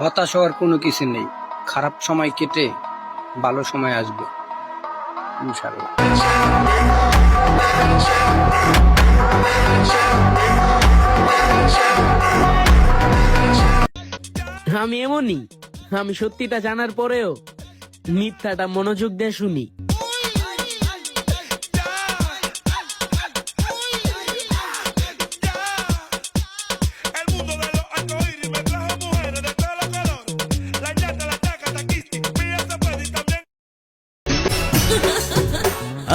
হতাশ হওয়ার কোনো কিছু নেই। খারাপ সময় কেটে ভালো সময় আসবে। আমি এমনই। আমি সত্যিটা জানার পরেও মিথ্যাটা মনোযোগ দিয়ে শুনি।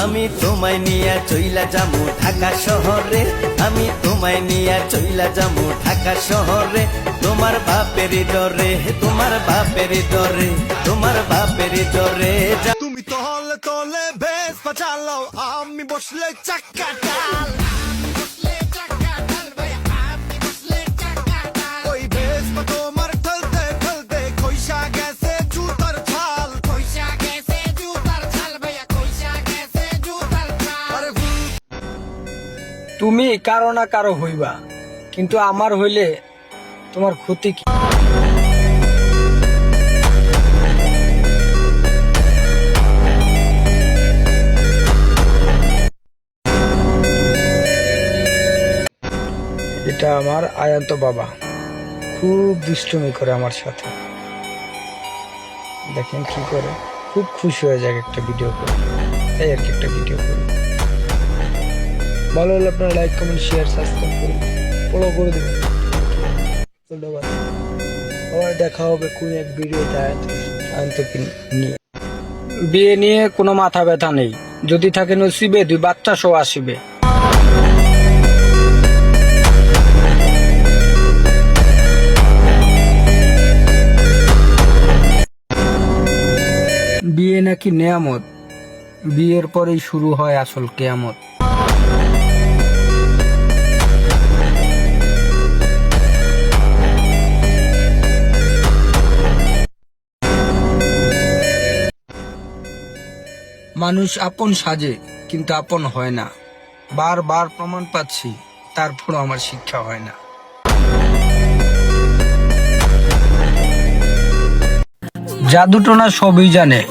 আমি তোমায় নিয়া চইলা যামু ঢাকা শহরে। আমি তোমায় নিয়া চইলা যামু ঢাকা শহরে। তোমার বাপের ডরে, তোমার বাপের ডরে, তোমার বাপের ডরে তুমি তলে তলে বেশ পাচালো আমি বসলে চাক্কা তুমি কারও না কারও হইবা, কিন্তু আমার হইলে তোমার ক্ষতি কি? এটা আমার আয়ান্ত বাবা। খুব দুষ্টুমি করে আমার সাথে। দেখেন কি করে? খুব খুশি হয়ে যায় একটা ভিডিও করে। তাই আর কি একটা ভিডিও করি। ভালো হলে আপনারা লাইক কমেন্ট শেয়ার সাবস্ক্রাইব করুন ফলো করে দেবেন ধন্যবাদ। আবার দেখা হবে কোন এক ভিডিওতে নিয়ে। বিয়ে নিয়ে কোনো মাথা ব্যথা নেই। যদি থাকে নসিবে, দুই বাচ্চা সহ আসিবে। বিয়ে নাকি নেয়ামত? বিয়ের পরেই শুরু হয় আসল কেয়ামত। মানুষ আপন সাজে কিন্তু আপন হয় না। বারবার প্রমাণ পাচ্ছি তারপরও আমার শিক্ষা হয় না। জাদুটোনা সবই জানে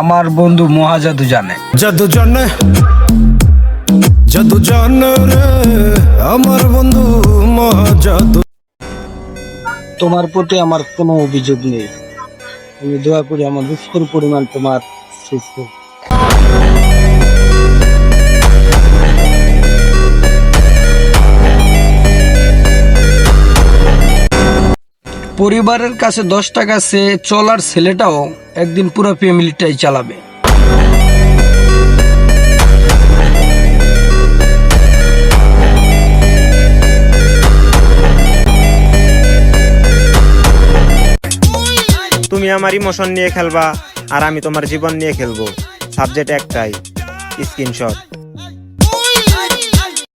আমার বন্ধু মহাজাদু জানে। জাদু জানে জাদু জানে রে আমার বন্ধু মহা জাদু তোমার প্রতি আমার কোনো অভিযোগ নেই। আমি দোয়া করি আমার দুষ্কর পরিমাণ তোমার সুস্থ পরিবারের কাছে দশ টাকা সে চলার ছেলেটাও একদিন পুরো ফ্যামিলিটাই চালাবে। তুমি আমার ইমোশন নিয়ে খেলবা আর আমি তোমার জীবন নিয়ে খেলব। সাবজেক্ট একটাই স্ক্রিনশট